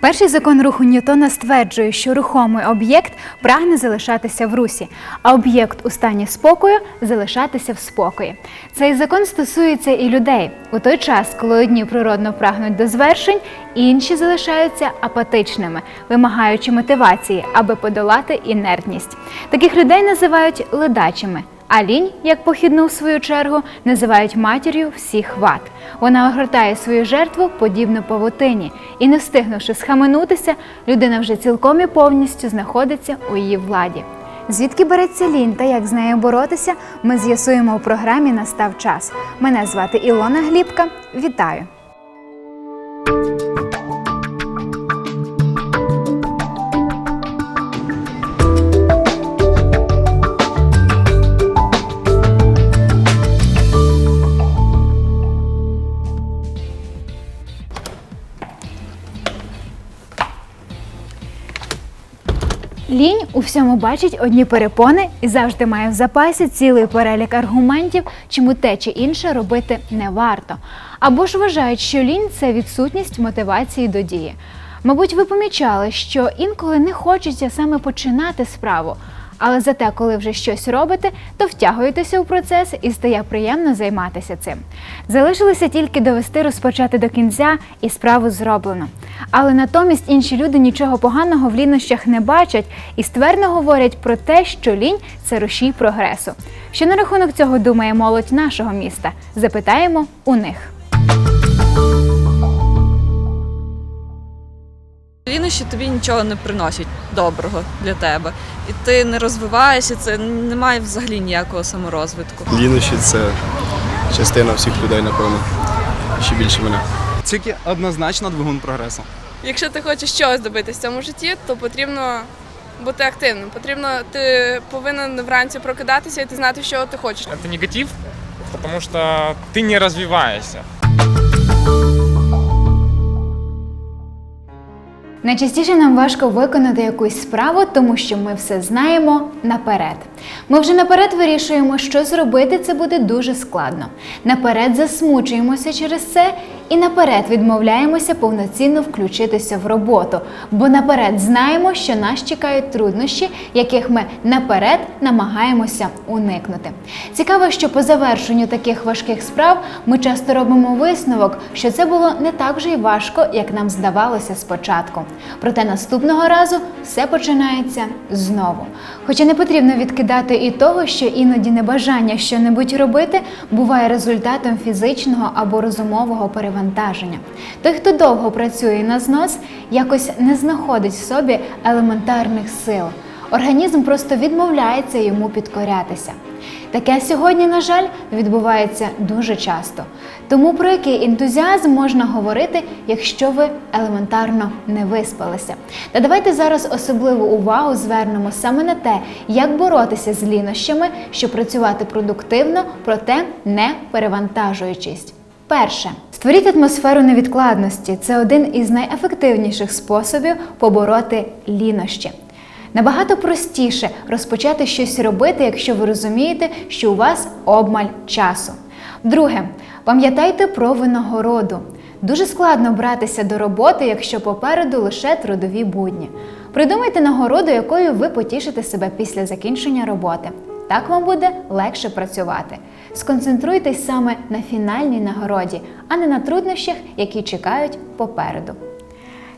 Перший закон руху Ньютона стверджує, що рухомий об'єкт прагне залишатися в русі, а об'єкт у стані спокою залишатися в спокої. Цей закон стосується і людей. У той час, коли одні природно прагнуть до звершень, інші залишаються апатичними, вимагаючи мотивації, аби подолати інертність. Таких людей називають ледачими. А лінь, як похідну в свою чергу, називають матір'ю всіх вад. Вона огортає свою жертву подібно павутині, і не встигнувши схаменутися, людина вже цілком і повністю знаходиться у її владі. Звідки береться лінь та як з нею боротися, ми з'ясуємо у програмі Настав час. Мене звати Ілона Глібка. Вітаю! Лінь у всьому бачить одні перепони і завжди має в запасі цілий перелік аргументів, чому те чи інше робити не варто. Або ж вважають, що лінь це відсутність мотивації до дії. Мабуть, ви помічали, що інколи не хочеться саме починати справу. Але зате, коли вже щось робите, то втягуєтеся у процес і стає приємно займатися цим. Залишилося тільки довести розпочати до кінця і справу зроблено. Але натомість інші люди нічого поганого в лінощах не бачать і ствердно говорять про те, що лінь це рушій прогресу. Що на рахунок цього думає молодь нашого міста? Запитаємо у них. Лінощі тобі нічого не приносять доброго для тебе. І ти не розвиваєшся, це не має взагалі ніякого саморозвитку. Лінощі це частина всіх людей, напевно. Ще більше мене. Тільки однозначно двигун прогресу. Якщо ти хочеш чогось добитися в цьому житті, то потрібно бути активним. Потрібно, ти повинен вранці прокидатися і ти знати, що ти хочеш. это негатив, потому что ты не развиваешься. Найчастіше нам важко виконати якусь справу, тому що ми все знаємо наперед. Ми вже наперед вирішуємо, що зробити це буде дуже складно. Наперед засмучуємося через це і наперед відмовляємося повноцінно включитися в роботу, бо наперед знаємо, що нас чекають труднощі, яких ми наперед намагаємося уникнути. Цікаво, що по завершенню таких важких справ ми часто робимо висновок, що це було не так вже й важко, як нам здавалося спочатку. Проте наступного разу все починається знову. Хоча не потрібно відкидати і того, що іноді небажання щонебудь робити буває результатом фізичного або розумового перевантаження. Той, хто довго працює на знос, якось не знаходить в собі елементарних сил. Організм просто відмовляється йому підкорятися. Таке сьогодні, на жаль, відбувається дуже часто. Тому про який ентузіазм можна говорити, якщо ви елементарно не виспалися. Та давайте зараз особливу увагу звернемо саме на те, як боротися з лінощами, щоб працювати продуктивно, проте не перевантажуючись. Перше, створіть атмосферу невідкладності. Це один із найефективніших способів побороти лінощі. Набагато простіше розпочати щось робити, якщо ви розумієте, що у вас обмаль часу. Друге, пам'ятайте про винагороду. Дуже складно братися до роботи, якщо попереду лише трудові будні. Придумайте нагороду, якою ви потішите себе після закінчення роботи. Так вам буде легше працювати. Сконцентруйтесь саме на фінальній нагороді, а не на труднощах, які чекають попереду.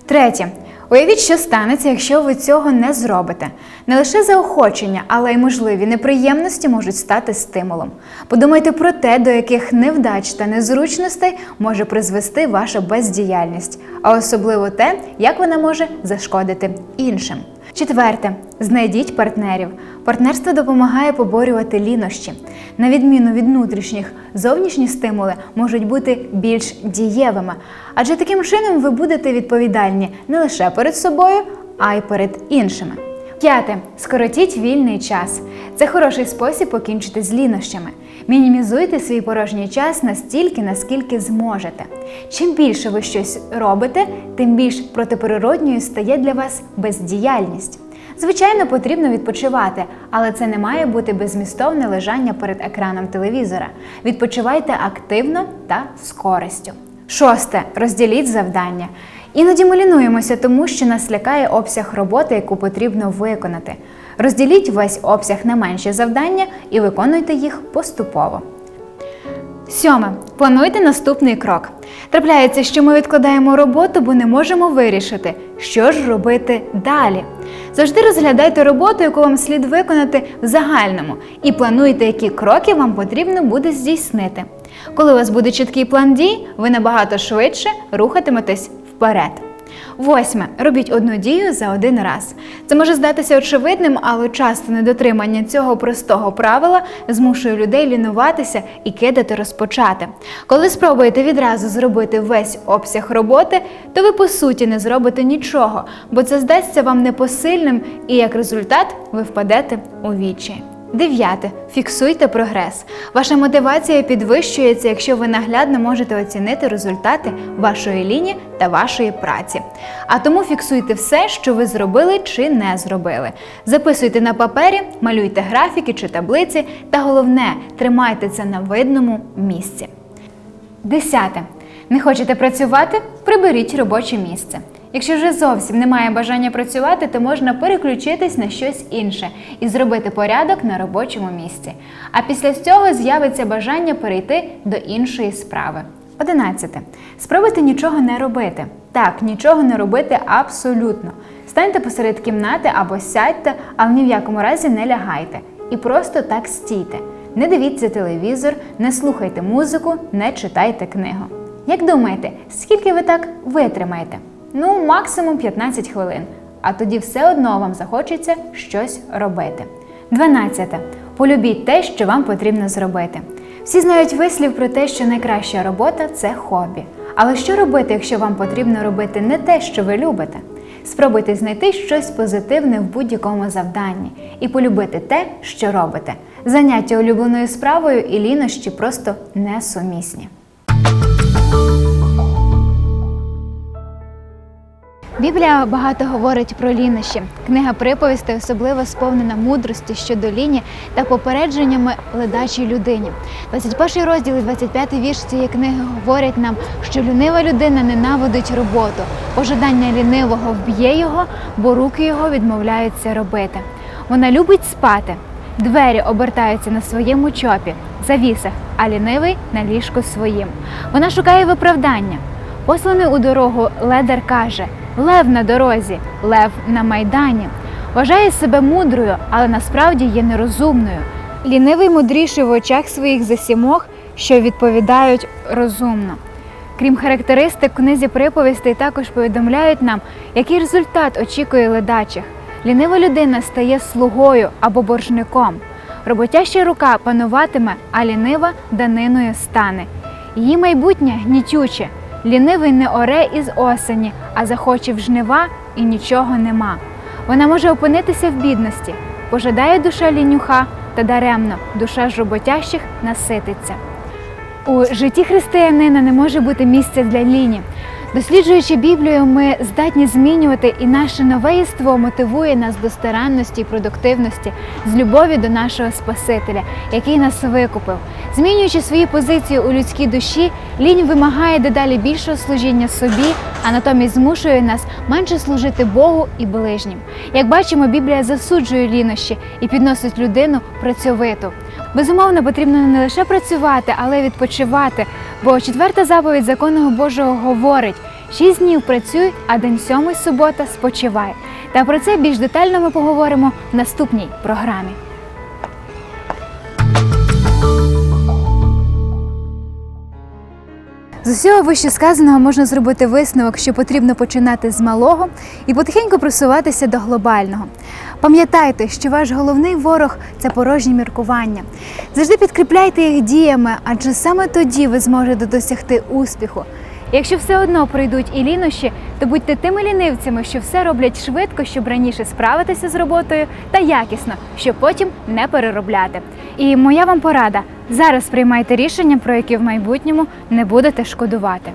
Третє. Уявіть, що станеться, якщо ви цього не зробите. Не лише заохочення, але й можливі неприємності можуть стати стимулом. Подумайте про те, до яких невдач та незручностей може призвести ваша бездіяльність, а особливо те, як вона може зашкодити іншим. Четверте, знайдіть партнерів. Партнерство допомагає поборювати лінощі. На відміну від внутрішніх, зовнішні стимули можуть бути більш дієвими, адже таким чином ви будете відповідальні не лише перед собою, а й перед іншими. П'яте. Скоротіть вільний час. Це хороший спосіб покінчити з лінощами. Мінімізуйте свій порожній час настільки, наскільки зможете. Чим більше ви щось робите, тим більш протиприродньою стає для вас бездіяльність. Звичайно, потрібно відпочивати, але це не має бути безмістовне лежання перед екраном телевізора. Відпочивайте активно та з користю. Шосте. Розділіть завдання. Іноді ми лінуємося, тому що нас лякає обсяг роботи, яку потрібно виконати. Розділіть весь обсяг на менші завдання і виконуйте їх поступово. Сьоме. Плануйте наступний крок. Трапляється, що ми відкладаємо роботу, бо не можемо вирішити, що ж робити далі. Завжди розглядайте роботу, яку вам слід виконати в загальному, і плануйте, які кроки вам потрібно буде здійснити. Коли у вас буде чіткий план дій, ви набагато швидше рухатиметесь вперед. Восьме. Робіть одну дію за один раз. Це може здатися очевидним, але часто недотримання цього простого правила змушує людей лінуватися і кидати розпочати. Коли спробуєте відразу зробити весь обсяг роботи, то ви по суті не зробите нічого, бо це здасться вам непосильним, і як результат ви впадете у вічі. Дев'яте. Фіксуйте прогрес. Ваша мотивація підвищується, якщо ви наглядно можете оцінити результати вашої лінії та вашої праці. А тому фіксуйте все, що ви зробили чи не зробили. Записуйте на папері, малюйте графіки чи таблиці, та головне, тримайте це на видному місці. Десяте. Не хочете працювати? Приберіть робоче місце. Якщо вже зовсім немає бажання працювати, то можна переключитись на щось інше і зробити порядок на робочому місці. А після цього з'явиться бажання перейти до іншої справи. Одинадцяте. Спробуйте нічого не робити. Так, нічого не робити абсолютно. Станьте посеред кімнати або сядьте, але ні в якому разі не лягайте. І просто так стійте. Не дивіться телевізор, не слухайте музику, не читайте книгу. Як думаєте, скільки ви так витримаєте? Ну, максимум 15 хвилин. А тоді все одно вам захочеться щось робити. 12. Полюбіть те, що вам потрібно зробити. Всі знають вислів про те, що найкраща робота це хобі. Але що робити, якщо вам потрібно робити не те, що ви любите? Спробуйте знайти щось позитивне в будь-якому завданні і полюбити те, що робите. Заняття улюбленою справою і лінощі просто несумісні. Біблія багато говорить про лінощі. Книга приповістей особливо сповнена мудрості щодо ліні та попередженнями ледачій людині. 21 розділ і 25 вірш цієї книги говорять нам, що лінива людина ненавидить роботу. Пожадання лінивого вб'є його, бо руки його відмовляються робити. Вона любить спати. Двері обертаються на своєму чопі, завісах, а лінивий на ліжку своїм. Вона шукає виправдання. Посланий у дорогу ледар каже: Лев на дорозі, лев на майдані. Вважає себе мудрою, але насправді є нерозумною. Лінивий мудріший в очах своїх за сімох, що відповідають розумно. Крім характеристик, книзі приповістей також повідомляють нам, який результат очікує ледачих. Лінива людина стає слугою або боржником. Роботяща рука пануватиме, а лінива даниною стане. Її майбутнє гнітюче. Лінивий не оре із осені, а захоче в жнива і нічого нема. Вона може опинитися в бідності, пожадає душа лінюха, та даремно душа ж насититься. У житті християнина не може бути місця для ліні. Досліджуючи Біблію, ми здатні змінювати, і наше нове єство мотивує нас до старанності і продуктивності з любові до нашого Спасителя, який нас викупив. Змінюючи свої позиції у людській душі, лінь вимагає дедалі більшого служіння собі, а натомість змушує нас менше служити Богу і ближнім. Як бачимо, Біблія засуджує лінощі і підносить людину працьовиту. Безумовно, потрібно не лише працювати, але й відпочивати, бо четверта заповідь законного Божого говорить: шість днів працюй, а день сьомий субота спочивай. Та про це більш детально ми поговоримо в наступній програмі. З усього вищесказаного можна зробити висновок, що потрібно починати з малого і потихеньку просуватися до глобального. Пам'ятайте, що ваш головний ворог це порожні міркування. Завжди підкріпляйте їх діями, адже саме тоді ви зможете досягти успіху. Якщо все одно прийдуть і лінощі, то будьте тими лінивцями, що все роблять швидко, щоб раніше справитися з роботою, та якісно, щоб потім не переробляти. І моя вам порада: зараз приймайте рішення, про які в майбутньому не будете шкодувати.